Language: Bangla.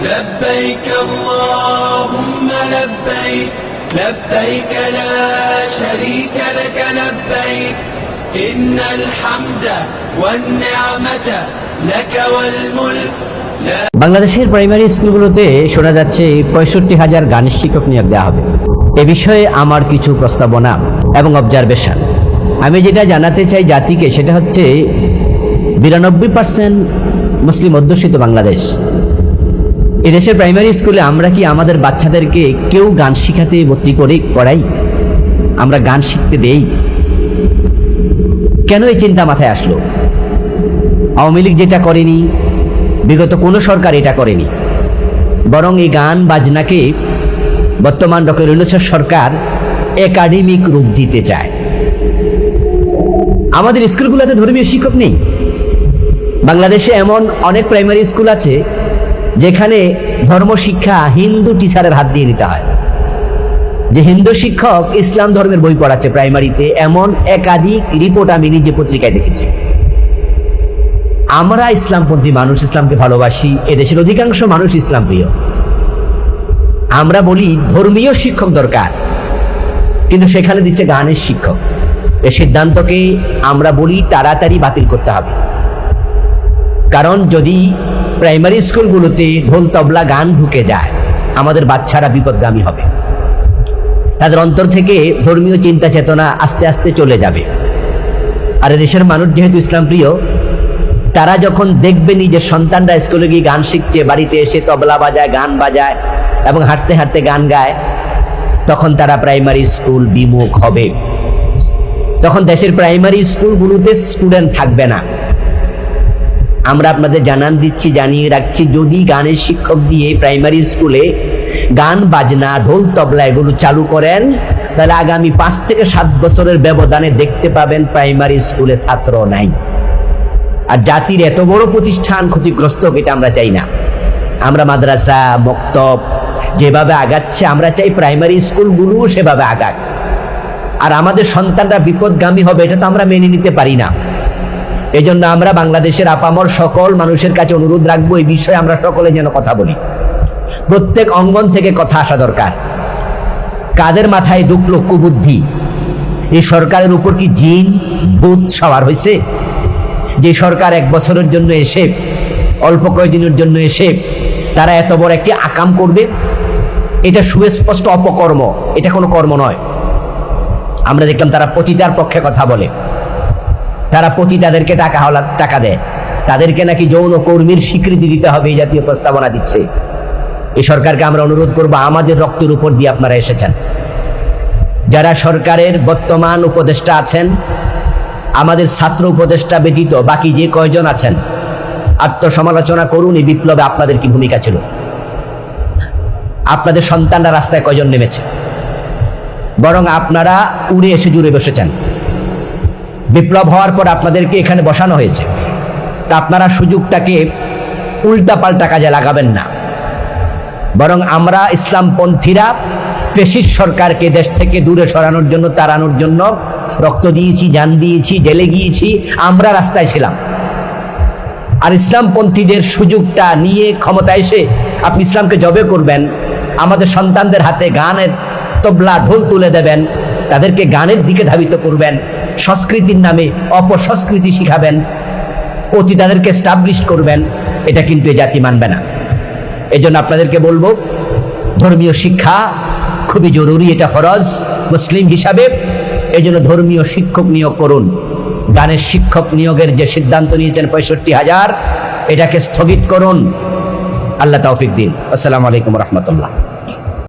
لبيك اللهم لبيك لبيك لا شريك لك لبيك إن الحمد والنعمة لك والملك لا বাংলাদেশের প্রাইমারি স্কুলগুলোতে শোনা যাচ্ছে পঁয়ষট্টি হাজার গানের শিক্ষক নিয়োগ দেওয়া হবে এ বিষয়ে আমার কিছু প্রস্তাবনা এবং অবজারভেশন আমি যেটা জানাতে চাই জাতিকে সেটা হচ্ছে বিরানব্বই পার্সেন্ট মুসলিম অধ্যুষিত বাংলাদেশ এদেশের প্রাইমারি স্কুলে আমরা কি আমাদের বাচ্চাদেরকে কেউ গান শিখাতে ভর্তি করে করাই? আমরা গান শিখতে দেই? কেন এই চিন্তা মাথায় আসলো? আওয়ামী লীগ যেটা করেনি, বিগত কোনো সরকার এটা করেনি। বরং এই গান বাজনাকে বর্তমান ডক্টর ইউনুসের সরকার একাডেমিক রূপ দিতে চায়। আমাদের স্কুলগুলোতে ধর্মীয় শিক্ষক নেই। বাংলাদেশে এমন অনেক প্রাইমারি স্কুল আছে যেখানে ধর্ম শিক্ষা হিন্দু টিচারের হাত দিয়ে নিতে হয়। যে হিন্দু শিক্ষক ইসলাম ধর্মের বই পড়াচ্ছে প্রাইমারিতে এমন একাধিক রিপোর্ট আমি নিজে পত্রিকায় দেখেছি। আমরা ইসলামপন্থী মানুষ ইসলামকে ভালোবাসি, এদেশের অধিকাংশ মানুষ ইসলাম প্রিয়। আমরা বলি, ধর্মীয় শিক্ষক দরকার, কিন্তু সেখানে দিচ্ছে গানের শিক্ষক। এ সিদ্ধান্তকে আমরা বলি, তাড়াতাড়ি বাতিল করতে হবে। কারণ যদি প্রাইমারি স্কুলগুলোতে ঢোল তবলা গান ঢুকে যায়। আমাদের বাচ্চারা বিপদগামী হবে। তাদের অন্তর থেকে ধর্মীয় চিন্তা চেতনা আস্তে আস্তে চলে যাবে। আর দেশের মানুষ যেহেতু ইসলাম প্রিয়, তারা যখন দেখবে নিজের সন্তানরা স্কুলে গিয়ে গান শিখছে, বাড়িতে এসে তবলা বাজায়, গান বাজায় এবং হাঁটতে হাঁটতে গান গায়, তখন তারা প্রাইমারি স্কুল বিমুখ হবে। তখন দেশের প্রাইমারি স্কুলগুলোতে স্টুডেন্ট থাকবে না। আমরা আপনাদের জানান দিচ্ছি, জানিয়ে রাখছি, যদি গানের শিক্ষক দিয়ে প্রাইমারি স্কুলে গান, বাজনা, ঢোল, তবলা এগুলো চালু করেন, তাহলে আগামী পাঁচ থেকে সাত বছরের ব্যবধানে দেখতে পাবেন প্রাইমারি স্কুলে ছাত্র নাই। আর জাতির এত বড় প্রতিষ্ঠান ক্ষতিগ্রস্ত এটা আমরা চাই না। আমরা মাদ্রাসা, মক্তব, যেভাবে আগাচ্ছে, আমরা চাই প্রাইমারি স্কুলগুলোও সেভাবে আগাক। আর আমাদের সন্তানরা বিপদগামী হবে, এটা তো আমরা মেনে নিতে পারি না। এই জন্য আমরা বাংলাদেশের আপামর সকল মানুষের কাছে অনুরোধ রাখব, এই বিষয়ে আমরা সকলে যেন কথা বলি। প্রত্যেক অঙ্গন থেকে কথা আসা দরকার। কাদের মাথায় ঢুকলো কুবুদ্ধি? এই সরকারের উপর কি জিন, ভূত সবার হয়েছে যে সরকার এক বছরের জন্য এসে, অল্প কয়েকদিনের জন্য এসে, তারা এত বড় একটি আকাম করবে? এটা সুস্পষ্ট অপকর্ম, এটা কোনো কর্ম নয়। আমরা দেখলাম তারা পতিতার পক্ষে কথা বলে। তারা পতিতাদেরকে টাকা হলা টাকা দেয়। তাদেরকে নাকি যৌন কর্মীর স্বীকৃতি দিতে হবে এই জাতীয় প্রস্তাবনা দিচ্ছে। এই সরকারকে আমরা অনুরোধ করব, আমাদের রক্তের উপর দিয়ে আপনারা এসেছেন। যারা সরকারের বর্তমান উপদেষ্টা আছেন, আমাদের ছাত্র উপদেষ্টা ব্যতীত বাকি যে কয়জন আছেন, আত্মসমালোচনা করুন, এই বিপ্লবে আপনাদের কি ভূমিকা ছিল? আপনাদের সন্তানরা রাস্তায় কয়জন নেমেছে? বরং আপনারা উড়ে এসে জুড়ে বসেছেন। বিপ্লব হওয়ার পর আপনাদেরকে এখানে বসানো হয়েছে। তা আপনারা সুযোগটাকে উল্টা পাল্টা কাজে লাগাবেন না। বরং আমরা ইসলামপন্থীরা পেশির সরকারকে দেশ থেকে দূরে সরানোর জন্য, তাড়ানোর জন্য রক্ত দিয়েছি, জান দিয়েছি, জেলে গিয়েছি, আমরা রাস্তায় ছিলাম। আর ইসলামপন্থীদের সুযোগটা নিয়ে ক্ষমতা এসে আপনি ইসলামকে জবে করবেন, আমাদের সন্তানদের হাতে গানের তবলা, ঢোল তুলে দেবেন, তাদেরকে গানের দিকে ধাবিত করবেন সংস্কৃতির নামে অপসংস্কৃতি শিখাবেন অতি তাদেরকে স্টাবলিশ করবেন, এটা কিন্তু এই জাতি মানবে না। এই জন্য আপনাদেরকে বলব, ধর্মীয় শিক্ষা খুবই জরুরি, এটা ফরজ, মুসলিম হিসাবে। এই জন্য ধর্মীয় শিক্ষক নিয়োগ করুন। গানের শিক্ষক নিয়োগের যে সিদ্ধান্ত নিয়েছেন পঁয়ষট্টি হাজার, এটাকে স্থগিত করুন। আল্লাহ তৌফিক দিন। আসসালামু আলাইকুম রহমতুল্লাহ।